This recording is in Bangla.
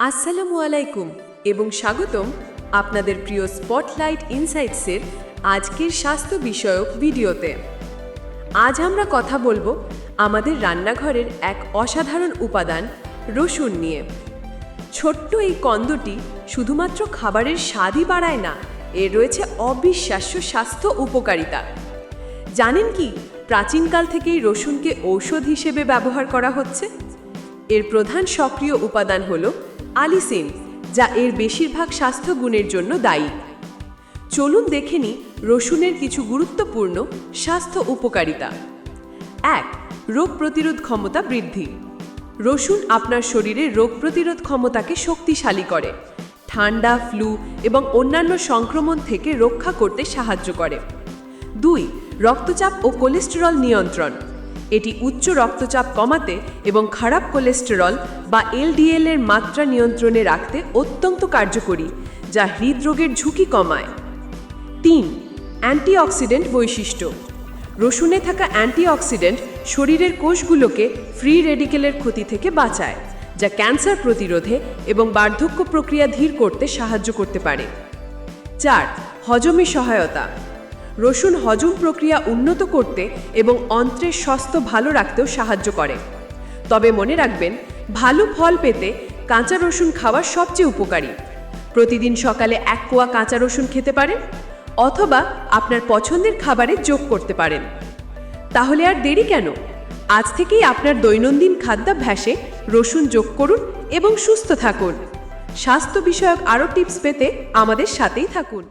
আসসালামু আলাইকুম এবং স্বাগতম আপনাদের প্রিয় স্পটলাইট ইনসাইটসের আজকের স্বাস্থ্য বিষয়ক ভিডিওতে। আজ আমরা কথা বলব আমাদের রান্নাঘরের এক অসাধারণ উপাদান, রসুন নিয়ে। ছোট্ট এই কন্দটি শুধুমাত্র খাবারের স্বাদই বাড়ায় না, এর রয়েছে অবিশ্বাস্য স্বাস্থ্য উপকারিতা। জানেন কি প্রাচীনকাল থেকেই রসুনকে ঔষধ হিসেবে ব্যবহার করা হচ্ছে? এর প্রধান সক্রিয় উপাদান হল আলিসিন যা এর বেশিরভাগ স্বাস্থ্য গুণের জন্য দায়ী। চলুন দেখে নিই রসুনের কিছু গুরুত্বপূর্ণ স্বাস্থ্য উপকারিতা। এক, রোগ প্রতিরোধ ক্ষমতা বৃদ্ধি। রসুন আপনার শরীরে রোগ প্রতিরোধ ক্ষমতাকে শক্তিশালী করে, ঠান্ডা, ফ্লু এবং অন্যান্য সংক্রমণ থেকে রক্ষা করতে সাহায্য করে। দুই, রক্তচাপ ও কোলেস্টেরল নিয়ন্ত্রণ। এটি উচ্চ রক্তচাপ কমাতে এবং খারাপ কোলেস্টেরল বা এলডিএল এর মাত্রা নিয়ন্ত্রণে রাখতে অত্যন্ত কার্যকরী, যা হৃদরোগের ঝুঁকি কমায়। তিন, অ্যান্টিঅক্সিডেন্ট বৈশিষ্ট্য। রসুনে থাকা অ্যান্টিঅক্সিডেন্ট শরীরের কোষগুলোকে ফ্রি রেডিকেলের ক্ষতি থেকে বাঁচায়, যা ক্যান্সার প্রতিরোধে এবং বার্ধক্য প্রক্রিয়া ধীর করতে সাহায্য করতে পারে। চার, হজমে সহায়তা। রসুন হজম প্রক্রিয়া উন্নত করতে এবং অন্ত্রের স্বাস্থ্য ভালো রাখতেও সাহায্য করে। তবে মনে রাখবেন, ভালো ফল পেতে কাঁচা রসুন খাওয়া সবচেয়ে উপকারী। প্রতিদিন সকালে এক কোয়া কাঁচা রসুন খেতে পারেন, অথবা আপনার পছন্দের খাবারে যোগ করতে পারেন। তাহলে আর দেরি কেন? আজ থেকেই আপনার দৈনন্দিন খাদ্যাভ্যাসে রসুন যোগ করুন এবং সুস্থ থাকুন। স্বাস্থ্য বিষয়ক আরও টিপস পেতে আমাদের সাথেই থাকুন।